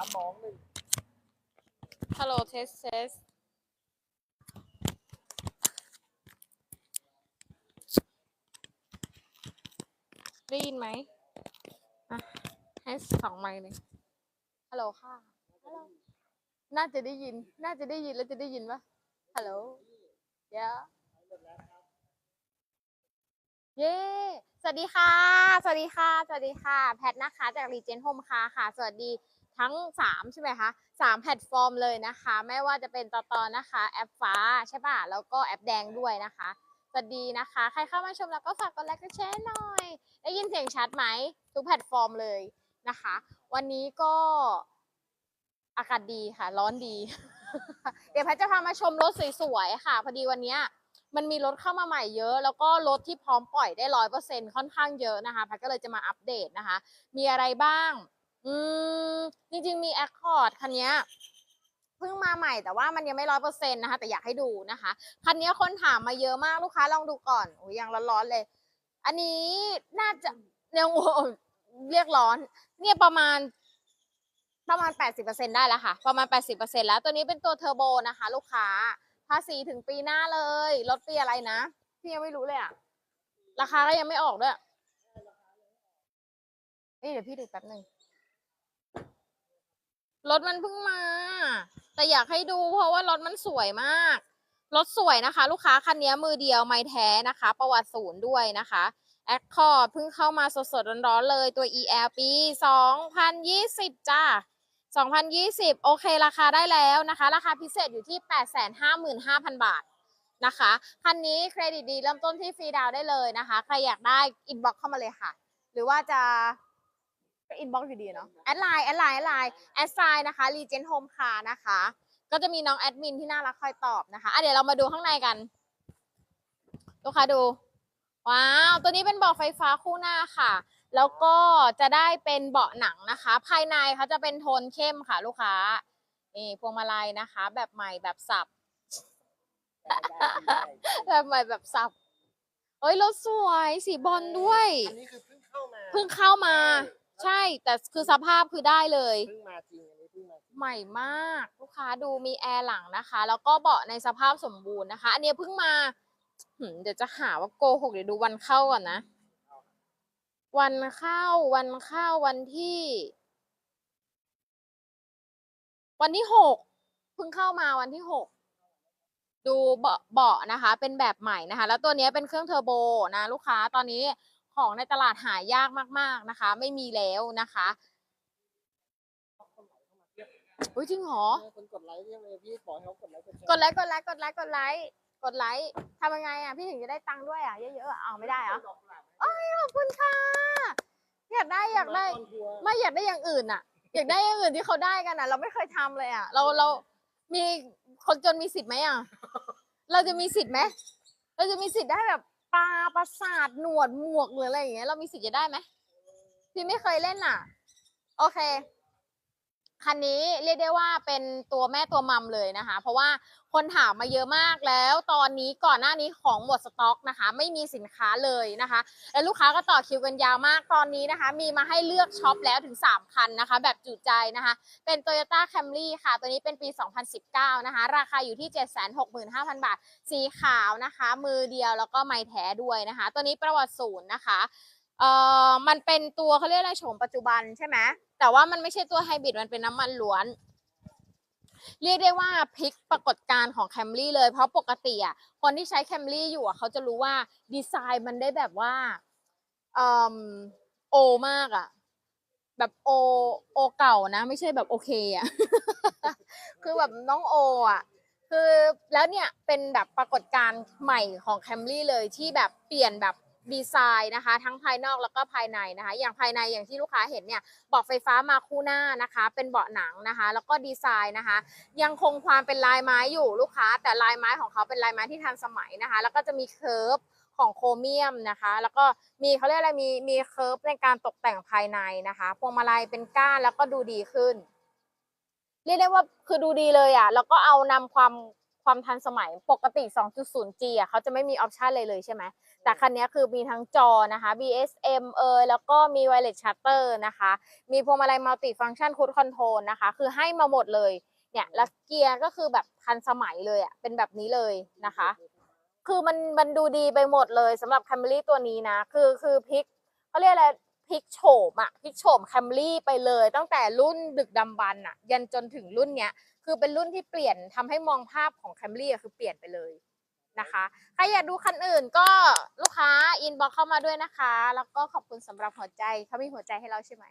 สามสองหนึ่งฮัลโหลเทสเทสได้ยินไหมอะให้สองไมค์เลยฮัลโหลค่ะฮัลโหลน่าจะได้ยิน น่าจะได้ยินแล้วจะได้ยินปะฮัลโหลเดี๋ยวเย้ สวัสดีค่ะ สวัสดีค่ะ สวัสดีค่ะ แพทนะคะ จากรีเจนโฮมคาค่ะ สวัสดี ทั้งสามใช่ไหมคะสามแพลตฟอร์มเลยนะคะ ไม่ว่าจะเป็นตอตอนะคะ แอปฟ้าใช่ป่ะ แล้วก็แอปแดงด้วยนะคะสวัสดีนะคะ ใครเข้ามาชมแล้วก็ฝากกดไลค์กดแชร์หน่อย ได้ยินเสียงชัดไหม ทุกแพลตฟอร์มเลยนะคะ วันนี้ก็อากาศดีค่ะ ร้อนดี เดี๋ยวพทย์จะพามาชมรถสวยๆค่ะ พอดีวันนี้มันมีรถเข้ามาใหม่เยอะ แล้วก็รถที่พร้อมปล่อยได้ร้อยเปอร์เซ็นค่อนข้างเยอะนะคะพทย์ก็เลยจะมาอัปเดตนะคะ มีอะไรบ้าง อืมจริงๆมี Accord คันนี้เพิ่งมาใหม่แต่ว่ามันยังไม่ร้อยเปอร์เซ็นต์นะคะ แต่อยากให้ดูนะคะ คันนี้คนถามมาเยอะมากลูกค้าลองดูก่อนโอ้ยยังร้อนๆเลย อันนี้น่าจะยังโอ้โเรียกร้อน เนี่ยประมาณประมาณ 80%ได้แล้วค่ะ ประมาณ 80%แล้ว ตัวนี้เป็นตัวเทอร์โบนะคะ ลูกค้า ภาษีถึงปีหน้าเลย รถปีอะไรนะ พี่ยังไม่รู้เลยอะราคาก็ยังไม่ออกด้วย นี่เดี๋ยวพี่ดูแป๊บหนึ่ง รถมันเพิ่งมา แต่อยากให้ดูเพราะว่ารถมันสวยมาก รถสวยนะคะ ลูกค้าคันนี้มือเดียวไม่แท้นะคะ ประวัติศูนย์ด้วยนะคะแอคคอร์ดเพิ่งเข้ามาสดๆร้อนๆเลยตัว EL ปี 2020 จ้า 2020 โอเคราคาได้แล้วนะคะ ราคาพิเศษอยู่ที่ 855,000 บาทนะคะคันนี้เครดิตดีเริ่มต้นที่ฟรีดาวได้เลยนะคะ ใครอยากได้อินบ็อกเข้ามาเลยค่ะ หรือว่าจะ ก็อินบ็อกอยู่ดีเนาะแอดไลน์แอดไลน์แอดไลน์แอดไซน์นะคะรีเจนโฮมคานะคะ ก็จะมีน้องแอดมินที่น่ารักคอยตอบนะคะอะเดี๋ยวเรามาดูข้างในกันลูกค้าดู ว้าว ตัวนี้เป็นเบาะไฟฟ้าคู่หน้าค่ะ แล้วก็จะได้เป็นเบาะหนังนะคะ ภายในเขาจะเป็นโทนเข้มค่ะ ลูกค้านี่พวงมาลัยนะคะ แบบใหม่แบบสับแบบใหม่แบบสับเอ้ยรถสวยสีบอลด้วยอันนี้คือเพิ่งเข้ามาเพิ่งเข้ามา ใช่แต่คือสภาพคือได้เลย เพิ่งมาจริงอันนี้เพิ่งมาจริงใหม่มากลูกค้าดูมีแอร์หลังนะคะ แล้วก็เบาะในสภาพสมบูรณ์นะคะ อันนี้เพิ่งมาหืมเดี๋ยวจะหาว่าโกหกเดี๋ยวดูวันเข้าก่อนนะ วันเข้าวันเข้าวันที่ วันที่หกเพิ่งเข้ามาวันที่หกดูเบาะเบาะนะคะ เป็นแบบใหม่นะคะ แล้วตัวนี้เป็นเครื่องเทอร์โบนะ ลูกค้าตอนนี้ ของในตลาดหายากมาก ๆนะคะ ไม่มีแล้วนะคะอุ้ยจริงเหรอคนกดไลค์ยังไงพี่บอกให้เขากดไลค์กดแชร์กดไลค์กดไลค์กดไลค์กดไลค์กดไลค์ทำยังไงอะพี่ถึงจะได้ตังค์ด้วยอะเยอะๆอะเอาไม่ได้เหรอดอกกุหลาบเอ้ยขอบคุณค่ะ อยากได้อยากได้คอนทัวร์ไม่อยากได้อย่างอื่นอะ อยากได้อย่างอื่นที่เขาได้กันอะ เราไม่เคยทำเลยอะ เราเรามีคนจนมีสิทธิ์ไหมอะ เราจะมีสิทธิ์ไหมเราจะมีสิทธิ์ได้แบบ ปลาประสาทหนวดหมวกหรืออะไรอย่างเงี้ยเรามีสิทธิ์จะได้ไหมพี่ไม่เคยเล่นอะ โอเค คันนี้เรียกได้ว่าเป็นตัวแม่ตัวมัมเลยนะคะ เพราะว่าคนถามมาเยอะมากแล้ว ตอนนี้ก่อนหน้านี้ของหมดสต็อกนะคะ ไม่มีสินค้าเลยนะคะ และลูกค้าก็ต่อคิวกันยาวมากตอนนี้นะคะ มีมาให้เลือกช็อปแล้วถึง 3 คันนะคะ แบบจุใจนะคะ เป็น Toyota Camry ค่ะ ตัวนี้เป็นปี 2019 นะคะ ราคาอยู่ที่ 765,000 บาท สีขาวนะคะ มือเดียวแล้วก็ไม้แท้ด้วยนะคะ ตัวนี้ประวัติศูนย์นะคะ เอ่อมันเป็นตัวเขาเรียกอะไรโฉมปัจจุบันใช่ไหมแต่ว่ามันไม่ใช่ตัวไฮบริดมันเป็นน้ำมันล้วน เรียกได้ว่าพลิกปรากฏการณ์ของแคมรี่เลยเพราะปกติอะคนที่ใช้แคมรี่อยู่อะเขาจะรู้ว่าดีไซน์มันได้แบบว่าเอ่อโอมากอะแบบโอโอเก่านะ ไม่ใช่แบบโอเคอะคือแบบน้องโออะคือแล้วเนี่ยเป็นแบบปรากฏการณ์ใหม่ของแคมรี่เลยที่แบบเปลี่ยนแบบ ดีไซน์นะคะ ทั้งภายนอกแล้วก็ภายในนะคะ อย่างภายในอย่างที่ลูกค้าเห็นเนี่ยเบาะไฟฟ้ามาคู่หน้านะคะ เป็นเบาะหนังนะคะ แล้วก็ดีไซน์นะคะ ยังคงความเป็นลายไม้อยู่ลูกค้า แต่ลายไม้ของเขาเป็นลายไม้ที่ทันสมัยนะคะ แล้วก็จะมีเคิร์ฟของโครเมียมนะคะ แล้วก็มีเขาเรียกอะไรมีมีเคิร์ฟในการตกแต่งภายในนะคะพวงมาลัยเป็นก้านแล้วก็ดูดีขึ้น เรียกได้ว่าคือดูดีเลยอะแล้วก็เอานำความคความทันสมัยปกติ 2.0G อะเขาจะไม่มีออปชันเลยเลยใช่ไหม แต่คันนี้คือมีทั้งจอนะคะ BSM เอยแล้วก็มี wireless shutter นะคะ มีพวงมาลัย multi function cruise control นะคะ คือให้มาหมดเลยเนี่ยแล้วเกียร์ก็คือแบบทันสมัยเลยอะเป็นแบบนี้เลยนะคะ คือมันมันดูดีไปหมดเลยสำหรับ Camry ตัวนี้นะ คือคือพลิกเขาเรียกอะไรพลิกโฉมอะพลิกโฉม Camry ไปเลย ตั้งแต่รุ่นดึกดำบรรพ์อะยันจนถึงรุ่นเนี้ย คือเป็นรุ่นที่เปลี่ยนทำให้มองภาพของ Camry อะคือเปลี่ยนไปเลย นะคะใครอยากดูคันอื่นก็ลูกค้าอินบ็อกเข้ามาด้วยนะคะ แล้วก็ขอบคุณสำหรับหัวใจเขามีหัวใจให้เราใช่ไหม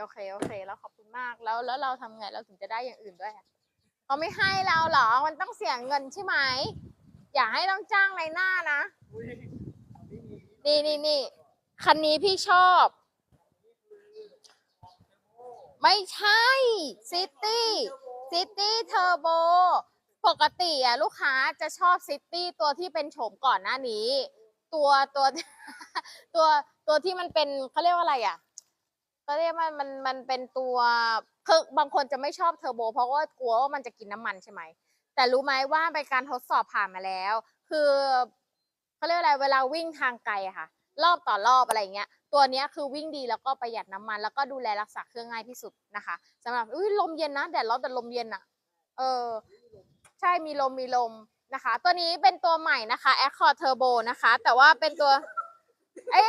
โอเคโอเคแล้วขอบคุณมากแล้วแล้วเราทำไงเราถึงจะได้อย่างอื่นด้วยเขาไม่ให้เราเหรอมันต้องเสียเงินใช่ไหมอย่าให้ต้องจ้างในหน้านะนี่นี่นี่คันนี้พี่ชอบ ไม่ใช่ซิตี้ซิตี้เทอร์โบ ปกติอะลูกค้าจะชอบซิตี้ตัวที่เป็นโฉมก่อนหน้านี้ ตัวตัวตัวตัวที่มันเป็นเขาเรียกว่าอะไรอะเขาเรียกว่ามันมันเป็นตัวคือบางคนจะไม่ชอบเทอร์โบ เพราะว่ากลัวว่ามันจะกินน้ำมันใช่ไหมแต่รู้ไหมว่าไปการทดสอบผ่านมาแล้ว คือเขาเรียกอะไรเวลาวิ่งทางไกลอะค่ะ รอบต่อรอบอะไรเงี้ยตัวนี้คือวิ่งดีแล้วก็ประหยัดน้ำมัน แล้วก็ดูแลรักษาเครื่องง่ายที่สุดนะคะสำหรับอุ้ยลมเย็นนะแดดร้อนแต่ลมเย็นอะเออ ใช่มีลมมีลมนะคะ ตัวนี้เป็นตัวใหม่นะคะ Accord Turbo นะคะ แต่ว่าเป็นตัว เอ้ย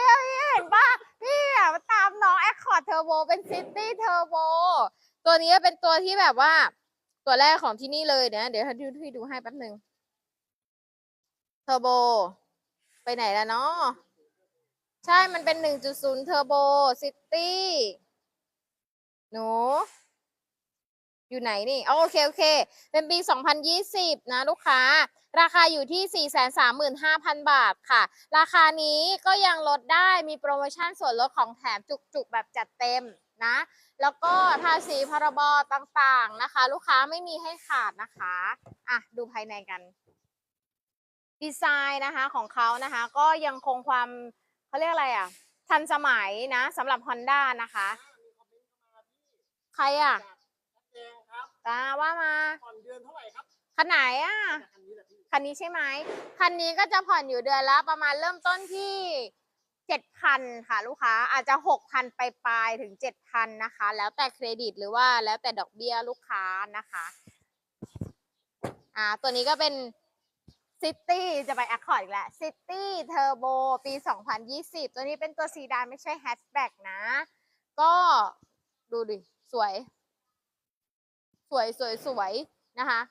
เห็นปะพี่อะตามน้อง Accord Turbo เป็น City Turbo ตัวนี้เป็นตัวที่แบบว่า ตัวแรกของที่นี่เลยเดี๋ยวนะเดี๋ยวให้ดูพี่ดูให้แป๊บหนึ่งเทอร์โบไปไหนแล้วเนาะใช่มันเป็น 1.0เทอร์โบซิตี้หนู อยู่ไหนนี่โอเคโอเค เป็นปี 2020 นะ ลูกค้า ราคาอยู่ที่ 435,000 บาทค่ะ ราคานี้ก็ยังลดได้มีโปรโมชั่นส่วนลดของแถมจุกๆ แบบจัดเต็มนะ แล้วก็ภาษีพรบต่างๆนะคะ ลูกค้าไม่มีให้ขาดนะคะอะดูภายในกัน ดีไซน์นะคะของเขานะคะ ก็ยังคงความเขาเรียกอะไรอะ ทันสมัยนะสำหรับ Honda นะคะ ใครอะ งครับตาว่ามา ผ่อนเดือนเท่าไหร่ครับคันไหนอะ คันนี้แหละพี่คันนี้ใช่ไหม คันนี้ก็จะผ่อนอยู่เดือนละประมาณเริ่มต้นที่เจ็ดพันค่ะลูกค้าอาจจะหกพันไปปลายๆถึงเจ็ดพันนะคะ แล้วแต่เครดิตหรือว่าแล้วแต่ดอกเบี้ยลูกค้านะคะอ่าตัวนี้ก็เป็นซิตี้จะไปแอคคอร์ดอีกแล้วซิตี้เทอร์โบปี 2020 ตัวนี้เป็นตัวซีดานไม่ใช่แฮชแบ็กนะ ก็ดูดิ สวย สวยสวยสวยนะคะ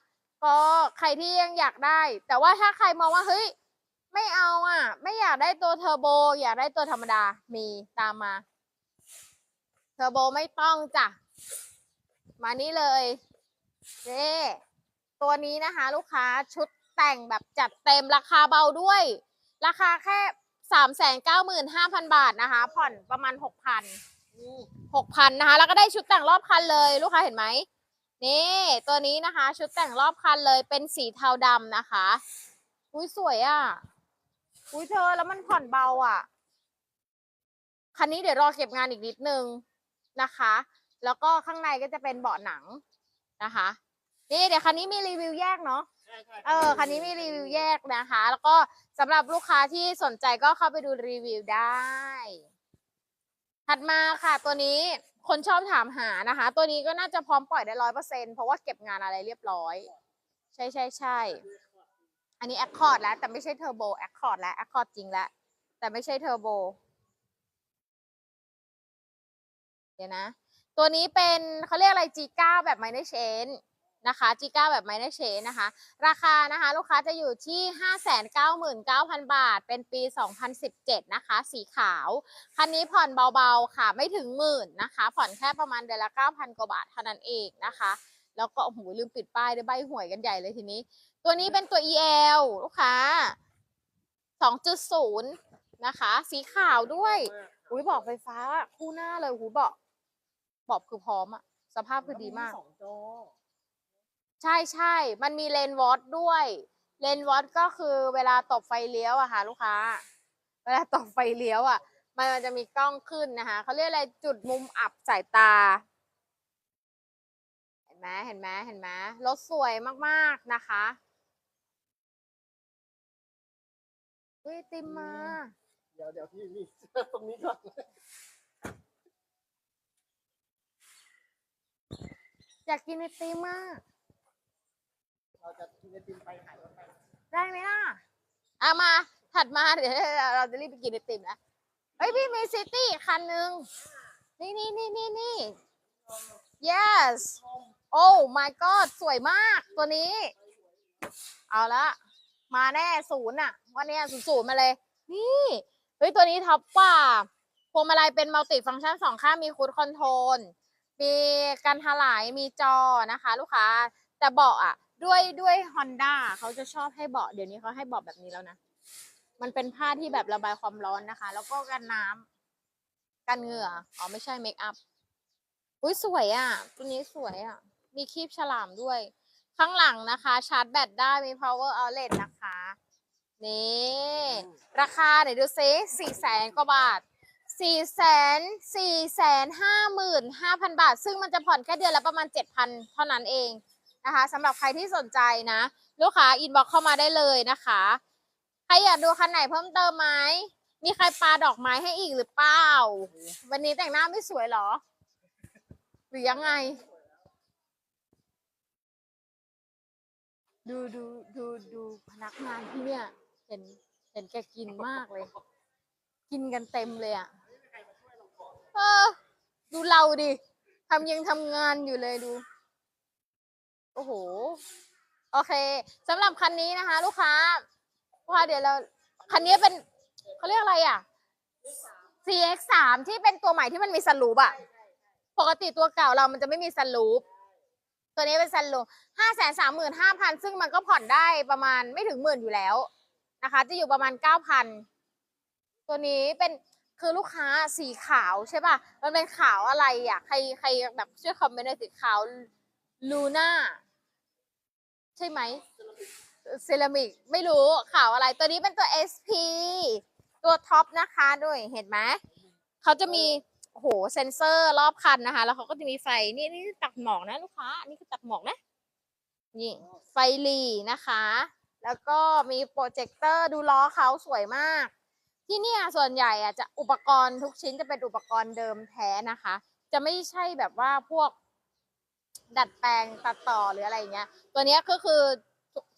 ก็ใครที่ยังอยากได้ แต่ว่าถ้าใครมองว่าเฮ้ยไม่เอาอะ ไม่อยากได้ตัวเทอร์โบ อยากได้ตัวธรรมดามีตามมา เทอร์โบไม่ต้องจ้ะ มานี่เลยนี่ตัวนี้นะคะ ลูกค้าชุดแต่งแบบจัดเต็มราคาเบาด้วย ราคาแค่สามแสนเก้าหมื่นห้าพันบาทนะคะ ผ่อนประมาณหกพันหกพันนะคะ แล้วก็ได้ชุดแต่งรอบคันเลย ลูกค้าเห็นไหม นี่ ตัวนี้นะคะ ชุดแต่งรอบคันเลยเป็นสีเทาดำนะคะ อุ้ยสวยอะ อุ้ยเธอแล้วมันผ่อนเบาอะ คันนี้เดี๋ยวรอเก็บงานอีกนิดนึงนะคะ แล้วก็ข้างในก็จะเป็นเบาะหนังนะคะ นี่เดี๋ยวคันนี้มีรีวิวแยกเนาะใช่ใช่เออคันนี้มีรีวิวแยกนะคะ แล้วก็สำหรับลูกค้าที่สนใจก็เข้าไปดูรีวิวได้ ถัดมาค่ะตัวนี้คนชอบถามหานะคะ ตัวนี้ก็น่าจะพร้อมปล่อยได้ร้อยเปอร์เซ็นเพราะว่าเก็บงานอะไรเรียบร้อย ใช่ใช่ใช่อันนี้แอคคอร์ดแล้วแต่ไม่ใช่เทอร์โบแอคคอร์ดแล้วแอคคอร์ดจริงแล้วแต่ไม่ใช่เทอร์โบเดี๋ยวนะ ตัวนี้เป็นเขาเรียกอะไร G9 แบบไมเนอร์เชน นะคะ G9 แบบไมเนอร์เชนนะคะ ราคานะคะลูกค้าจะอยู่ที่ 599,000 บาท เป็นปี 2017 นะคะ สีขาว คันนี้ผ่อนเบาๆค่ะ ไม่ถึงหมื่นนะคะ ผ่อนแค่ประมาณเดือนละ 9,000 กว่าบาทเท่านั้นเองนะคะ แล้วก็โอ้โหลืมปิดป้ายด้วยใบหวยกันใหญ่เลยทีนี้ ตัวนี้เป็นตัว EL ลูกค้า 2.0 นะคะ สีขาวด้วยอุ้ยเบอกไฟฟ้าคู่หน้าเลยหูเบาะเบาะคือพร้อมอะสภาพคือดีมากสองจอ ใช่ใช่มันมีเลนวอตด้วย เลนวอตก็คือเวลาตบไฟเลี้ยวอะค่ะ ลูกค้า เวลาตบไฟเลี้ยวอะมันจะมีกล้องขึ้นนะคะเขาเรียกอะไรจุดมุมอับสายตา เห็นไหมเห็นไหมเห็นไหมรถสวยมากๆนะคะอุ้ยติมมา เดี๋ยวเดี๋ยวพี่พี่ตรงนี้ก่อนอยากกินไอติมมาก เราจะกินไอติมไปหายรถไปได้ไหมล่ะเอามา ถัดมาเดี๋ยวเราจะรีบไปกินไอติมแล้วเฮ้ยพี่มีซิตี้คันหนึ่งนี่นี่นี่นี่นี่ yes โอ้ my god สวยมากตัวนี้ เอาละมาแน่ศูนย์อะวันนี้ศูนย์ศูนย์มาเลย นี่เฮ้ยตัวนี้ท็อปกว่าพวงมาลัยเป็นมัลติฟังก์ชันสองข้างมีคูดคอนโทรลมีการถลายมีจอนะคะ ลูกค้าแต่เบาะอะ ด้วยด้วย Honda เขาจะชอบให้เบาะเดี๋ยวนี้เขาให้เบาะแบบนี้แล้วนะ มันเป็นผ้าที่แบบระบายความร้อนนะคะ แล้วก็กันน้ำกันเหงื่ออ๋อไม่ใช่เมคอัพอุ้ยสวยอะ ตัวนี้สวยอะ มีคีบฉลามด้วย ข้างหลังนะคะ ชาร์จแบตได้มี power outlet นะคะ นี่ ราคาเดี๋ยวดูซิสี่แสนกว่าบาทสี่แสนสี่แสนห้าหมื่นห้าพันบาท ซึ่งมันจะผ่อนแค่เดือนละประมาณเจ็ดพันเท่านั้นเอง นะคะสำหรับใครที่สนใจนะ ลูกค้าอินบ็อกเข้ามาได้เลยนะคะใครอยากดูคันไหนเพิ่มเติมไหมมีใครปาดอกไม้ให้อีกหรือเปล่า วันนี้แต่งหน้าไม่สวยเหรอ หรือยังไง ดูดูดูดูพนักงานที่เนี่ย เห็นเห็นแกกินมากเลย กินกันเต็มเลยอะเออดูเราดิทำยังทำงานอยู่เลยดู โอ้โห โอเคสำหรับคันนี้นะคะ ลูกค้าลูกค้าเดี๋ยวเราคันนี้เป็นเขาเรียกอะไรอะ CX3 ที่เป็นตัวใหม่ที่มันมีสลูปอะ ปกติตัวเก่าเรามันจะไม่มีสลูปตัวนี้เป็นสลูปห้าแสนสามหมื่นห้าพันซึ่งมันก็ผ่อนได้ประมาณไม่ถึงหมื่นอยู่แล้วนะคะ จะอยู่ประมาณเก้าพันตัวนี้เป็นคือลูกค้าสีขาวใช่ป่ะ มันเป็นขาวอะไรอะ ใครใครแบบช่วยคอมเมนต์หน่อยสีขาว ลูน่าใช่ไหมเซรามิกไม่รู้ข่าวอะไร ตัวนี้เป็นตัว SP ตัวท็อปนะคะด้วยเห็นไหมเขาจะมีโอ้โหเซ็นเซอร์รอบคันนะคะ แล้วเขาก็จะมีไฟนี่นี่ตักหมอกนะลูกค้าอันนี้คือตักหมอกนะนี่ไฟหลีนะคะ แล้วก็มีโปรเจคเตอร์ดูล้อเขาสวยมาก ที่เนี่ยส่วนใหญ่อะจะอุปกรณ์ทุกชิ้นจะเป็นอุปกรณ์เดิมแท้นะคะ จะไม่ใช่แบบว่าพวก ดัดแปลงตัดต่อหรืออะไรเงี้ย ตัวเนี้ยก็คือ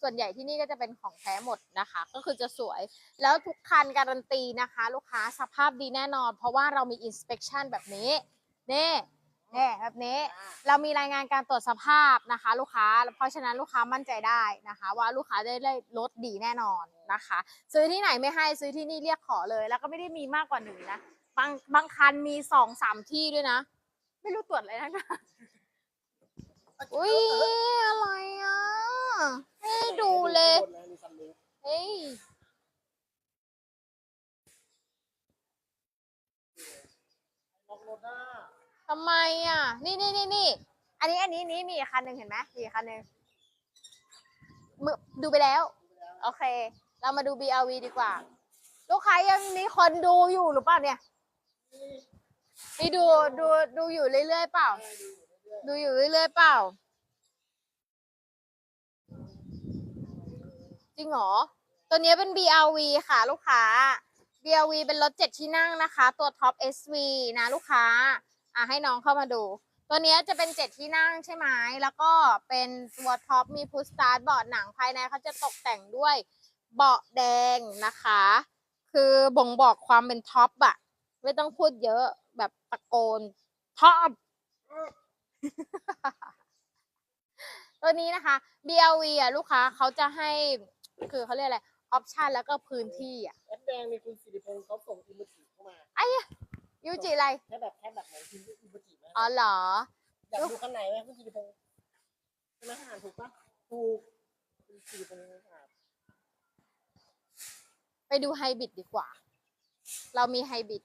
ส่วนใหญ่ที่นี่ก็จะเป็นของแท้หมดนะคะ ก็คือจะสวย แล้วทุกคันการันตีนะคะ ลูกค้าสภาพดีแน่นอน เพราะว่าเรามี inspection แบบนี้นี่นี่แบบนี้เรามีรายงานการตรวจสภาพนะคะ ลูกค้า เพราะฉะนั้นลูกค้ามั่นใจได้นะคะ ว่าลูกค้าได้ได้รถดีแน่นอนนะคะ ซื้อที่ไหนไม่ให้ซื้อที่นี่เรียกขอเลย แล้วก็ไม่ได้มีมากกว่าหนึ่งนะบางบางคันมีสองสามที่ด้วยนะ ไม่รู้ตรวจอะไรนะ อุ้ยอะไรอะให้ดูเลย เฮ้ยล็อกรถน้าทำไมอะ นี่นี่นี่นี่ อันนี้อันนี้นี้มีอีกคันหนึ่งเห็นไหมมีอีกคันหนึ่งมือดูไปแล้ว โอเค เรามาดู BRV ดีกว่า ลูกค้ายังมีคนดูอยู่หรือเปล่าเนี่ยมีดูดูดูอยู่เรื่อยๆเปล่า ดู ดูอยู่เรื่อยๆเปล่า จริงเหรอ ตัวนี้เป็น BRV ค่ะลูกค้า BRV เป็นรถเจ็ดที่นั่งนะคะ ตัวท็อป SV นะลูกค้า อะให้น้องเข้ามาดู ตัวนี้จะเป็นเจ็ดที่นั่งใช่ไหม แล้วก็เป็นตัวท็อปมีพุชสตาร์ทเบาะหนังภายในเขาจะตกแต่งด้วยเบาะแดงนะคะ คือบ่งบอกความเป็นท็อปอะไม่ต้องพูดเยอะแบบตะโกนท็อป ตัวนี้นะคะ BLV อะลูกค้าเขาจะให้คือเขาเรียกอะไรออปชันแล้วก็พื้นที่อะแอดแดงมีคุณสิริพงศ์เขาส่งอิมเมจิเข้ามายูจิอะไรแค่แบบแค่แบบไหนคุณอิมเมจิไหมอ๋อเหรออยากดูข้างในไหมคุณสิริพงศ์ใช่ไหมอ่านถูกปะถูกคุณสิริพงศ์อ่านไปดูไฮบริดดีกว่า เรามีไฮบริด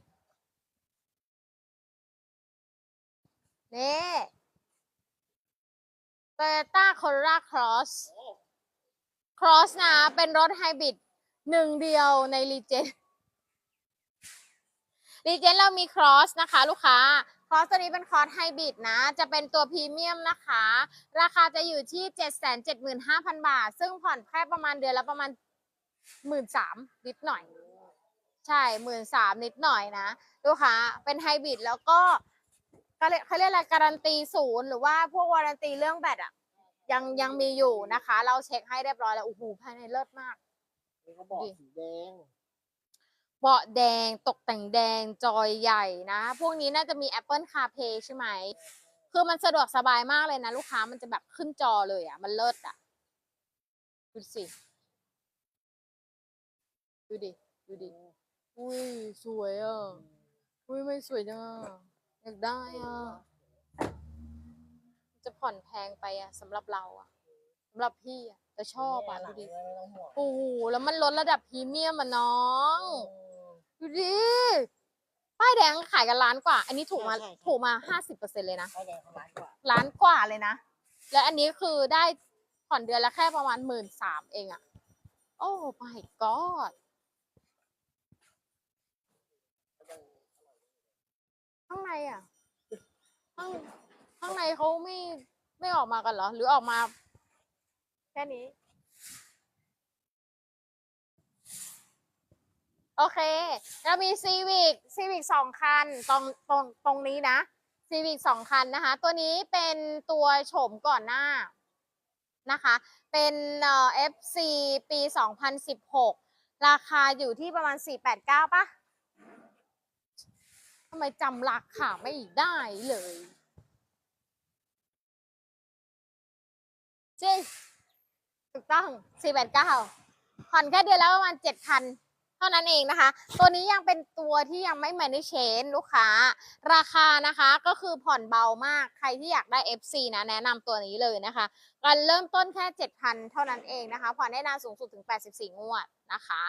นี่ Toyota Corolla Cross โอ้ Cross นะ เป็นรถไฮบริดหนึ่งเดียวในรีเจนรีเจนเรามี Cross นะคะ ลูกค้า Cross ตัวนี้เป็น Cross ไฮบริดนะ จะเป็นตัวพรีเมียมนะคะ ราคาจะอยู่ที่ 775,000 บาท ซึ่งผ่อนแค่ประมาณเดือนละประมาณหมื่นสามนิดหน่อย ใช่หมื่นสามนิดหน่อยนะ ลูกค้า เป็นไฮบริดแล้วก็ เขาเรียกเขาเรียกอะไรการันตีศูนย์หรือว่าพวกวารันตีเรื่องแบตอะ ยังยังมีอยู่นะคะ เราเช็คให้เรียบร้อยแล้วโอ้โหภายในเลิศมาก นี่เขาบอกสีแดง เบาะแดงตกแต่งแดงจอยใหญ่นะ พวกนี้น่าจะมี Apple CarPlay ใช่ไหม คือมันสะดวกสบายมากเลยนะ ลูกค้ามันจะแบบขึ้นจอเลยอะ มันเลิศอะ ดูสิ ดูดิ ดูดิ อุ้ย สวยอะ อุ้ย ไม่สวยจังอะ อยากได้อะจะผ่อนแพงไปอะสำหรับเราอะสำหรับพี่อะแต่ชอบอะดูดิไม่ต้องห่วงโอ้โหแล้วมันลดระดับพรีเมียมอะน้อง ดูดิป้ายแดงขายกันล้านกว่า อันนี้ถูกมาใช่ใช่ ถูกมาห้าสิบเปอร์เซ็นเลยนะป้ายแดงเขาล้านกว่าล้านกว่าเลยนะ แล้วอันนี้คือได้ผ่อนเดือนละแค่ประมาณหมื่นสามเองอะโอ้ my god ข้างในอะ ข้างข้างในเขาไม่ไม่ออกมากันเหรอ หรือออกมา แค่นี้ โอเคแล้วมีซีวิกซีวิกสองคันตรงตรงตรงนี้นะซีวิกสองคันนะคะ ตัวนี้เป็นตัวโฉมก่อนหน้านะคะ เป็นเอ่อ FC ปี 2016 ราคาอยู่ที่ประมาณ 489ปะ ทำไมจำราคาไม่ได้เลยจริงถูกต้อง489ผ่อนแค่เดือนละประมาณ7,000เท่านั้นเองนะคะ ตัวนี้ยังเป็นตัวที่ยังไม่แมน a เชนลูกค้า ราคานะคะก็คือผ่อนเบามาก ใครที่อยากได้ FC นะแนะนำตัวนี้เลยนะคะกันเริ่มต้นแค่ 7,000 เท่านั้นเองนะคะ ผ่อนได้นานสูงสุดถึง 84 งวดนะคะ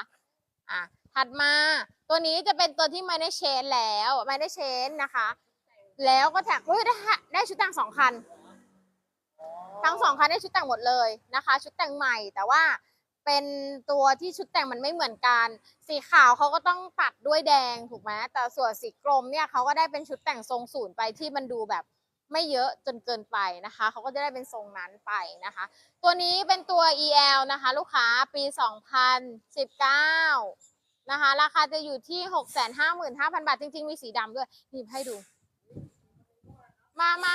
อะ ถัดมาตัวนี้จะเป็นตัวที่ m ม n เชนแล้ว m ม n เชนนะคะ แล้วก็แถมเฮ้ยได้ได้ชุดแต่งสองคัน ทั้งสองคันได้ชุดแต่งหมดเลยนะคะ ชุดแต่งใหม่แต่ว่าเป็นตัวที่ชุดแต่งมันไม่เหมือนกัน สีขาวเขาก็ต้องตัดด้วยแดงถูกไหมแต่ส่วนสีกรมเนี่ยเขาก็ได้เป็นชุดแต่งทรงศูนย์ไปที่มันดูแบบไม่เยอะจนเกินไปนะคะเขาก็จะได้เป็นทรงนั้นไปนะคะ ตัวนี้เป็นตัว EL นะคะ ลูกค้าปี 2019 นะคะ ราคาจะอยู่ที่ 655,000 บาท จริง ๆ มีสีดำด้วยหยิบให้ดู มามา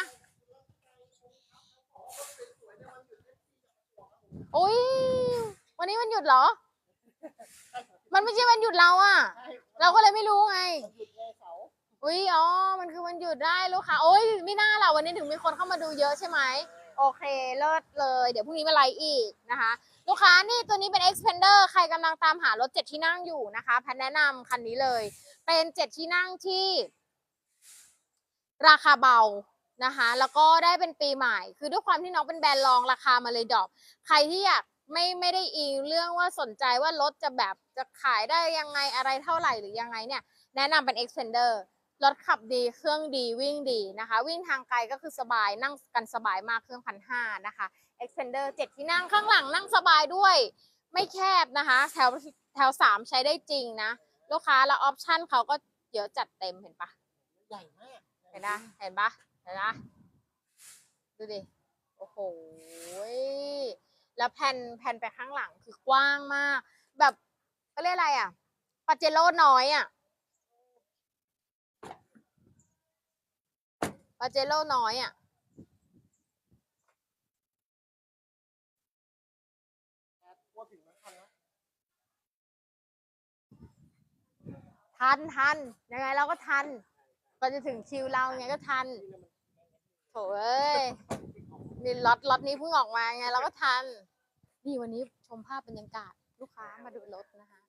อุ้ยวันนี้มันหยุดเหรอ มันไม่ใช่วันหยุดเราอะเราก็เลยไม่รู้ไงอุ้ยอ๋อ มันคือวันหยุดได้ลูกค้าโอ้ยไม่น่าล่ะวันนี้ถึงมีคนเข้ามาดูเยอะใช่ไหม โอเคเลิศเลย เดี๋ยวพรุ่งนี้มาไลฟ์อีกนะคะ ลูกค้านี่ตัวนี้เป็น Expander ใครกำลังตามหารถเจ็ดที่นั่งอยู่นะคะแพนแนะนำคันนี้เลย เป็นเจ็ดที่นั่งที่ ราคาเบานะคะ แล้วก็ได้เป็นปีใหม่ คือด้วยความที่น้องเป็นแบรนด์รองราคามาเลยดรอปใครที่อยากไม่ไม่ได้อิงเรื่องว่าสนใจว่ารถจะแบบจะขายได้ยังไงอะไรเท่าไหร่หรือยังไงเนี่ย แนะนำเป็น Expander รถขับดีเครื่องดีวิ่งดีนะคะ วิ่งทางไกลก็คือสบายนั่งกันสบายมากเครื่องพันห้านะคะ Expander เจ็ดที่นั่งข้างหลังนั่งสบายด้วย ไม่แคบนะคะแถวแถวสามใช้ได้จริงนะ ลูกค้าแล้วออปชั่นเขาก็เยอะจัดเต็มเห็นปะใหญ่มากเห็นนะเห็นปะเห็นนะดูดิโอ้โหยแล้วแผ่นแผ่นไปข้างหลังคือกว้างมาก แบบเขาเรียกอะไรอะปาเจโร่น้อยอะ ปาเจโร่น้อยอะทั่วถึงทั้งคันนะทันทันยังไงเราก็ทันก็จะถึงคิวเราไงก็ทันโถเอ้ยนี่ล็อตล็อตนี้เพิ่งออกมาไงเราก็ทัน นี่วันนี้ชมภาพบรรยากาศ ลูกค้ามาดูรถนะคะ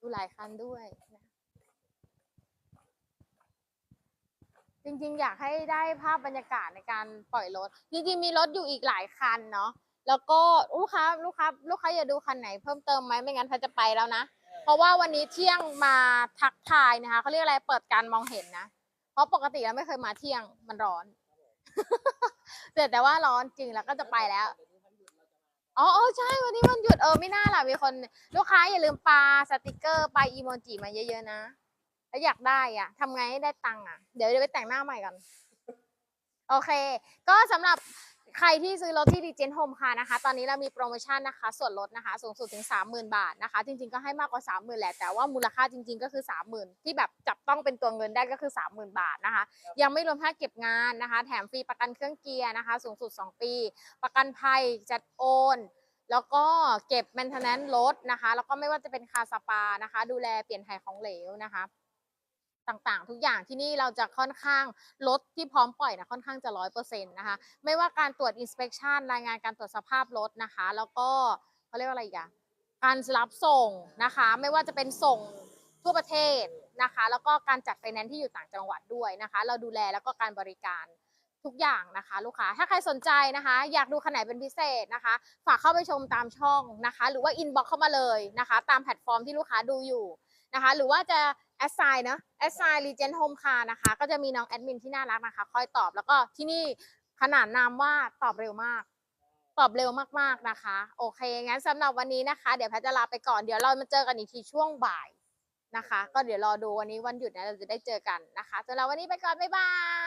ดูหลายคันด้วยนะ จริงๆ อยากให้ได้ภาพบรรยากาศในการปล่อยรถ จริงๆ มีรถอยู่อีกหลายคันเนาะ แล้วก็ลูกค้าลูกค้าลูกค้าอย่าดูคันไหนเพิ่มเติมไหมไม่งั้นเขาจะไปแล้วนะ เพราะว่าวันนี้เที่ยงมาทักทายนะคะเขาเรียกอะไรเปิดการมองเห็นนะ เพราะปกติแล้วไม่เคยมาเที่ยงมันร้อนแต่แต่ว่าร้อนจริงแล้วก็จะไปแล้วอ๋ออ๋อใช่วันนี้วันหยุดเออไม่น่าล่ะมีคน ลูกค้าอย่าลืมปาสติกเกอร์ปาอีโมจิมาเยอะๆนะ แล้วอยากได้อะทำไงให้ได้ตังค์อะ เดี๋ยวเดี๋ยวไปแต่งหน้าใหม่กันโอเค ก็สำหรับใครที่ซื้อรถที่ดีเจนโฮมค่ะนะคะ ตอนนี้เรามีโปรโมชั่นนะคะ ส่วนลดนะคะ สูงสุดถึง 30,000 บาทนะคะ จริงๆ ก็ให้มากกว่า 30,000 แหละ แต่ว่ามูลค่าจริง ๆ ก็คือ 30,000 ที่แบบจับต้องเป็นตัวเงินได้ก็คือ 30,000 บาทนะคะ ยังไม่รวมค่าเก็บงานนะคะ แถมฟรีประกันเครื่องเกียร์นะคะ สูงสุด 2 ปี ประกันภัยจัดโอน แล้วก็เก็บ maintenance รถนะคะ แล้วก็ไม่ว่าจะเป็นคาสปานะคะ ดูแลเปลี่ยนถ่ายของเหลวนะคะ ต่างๆ ทุกอย่างที่นี่เราจะค่อนข้างรถที่พร้อมปล่อยนะค่อนข้างจะร้อยเปอร์เซ็นต์นะคะไม่ว่าการตรวจ inspection รายงานการตรวจสภาพรถนะคะ แล้วก็เขาเรียกว่าอะไรอีกอะการรับส่งนะคะ ไม่ว่าจะเป็นส่งทั่วประเทศนะคะ แล้วก็การจัดไฟแนนซ์ที่อยู่ต่างจังหวัดด้วยนะคะ เราดูแลแล้วก็การบริการทุกอย่างนะคะ ลูกค้าถ้าใครสนใจนะคะ อยากดูคันไหนเป็นพิเศษนะคะ ฝากเข้าไปชมตามช่องนะคะ หรือว่า inbox เข้ามาเลยนะคะ ตามแพลตฟอร์มที่ลูกค้าดูอยู่นะคะ หรือว่าจะ แอสไซน์นะแอสไซน์รีเจนโฮมคานะคะ ก็จะมีน้องแอดมินที่น่ารักนะคะ คอยตอบแล้วก็ที่นี่ขนาดนามว่าตอบเร็วมาก ตอบเร็วมากๆนะคะ โอเค งั้นสำหรับวันนี้นะคะ เดี๋ยวแพทจะลาไปก่อนเดี๋ยวเรามาเจอกันอีกทีช่วงบ่ายนะคะ ก็เดี๋ยวรอดูวันนี้วันหยุดนะเราจะได้เจอกันนะคะสำหรับวันนี้ไปก่อนบ๊ายบาย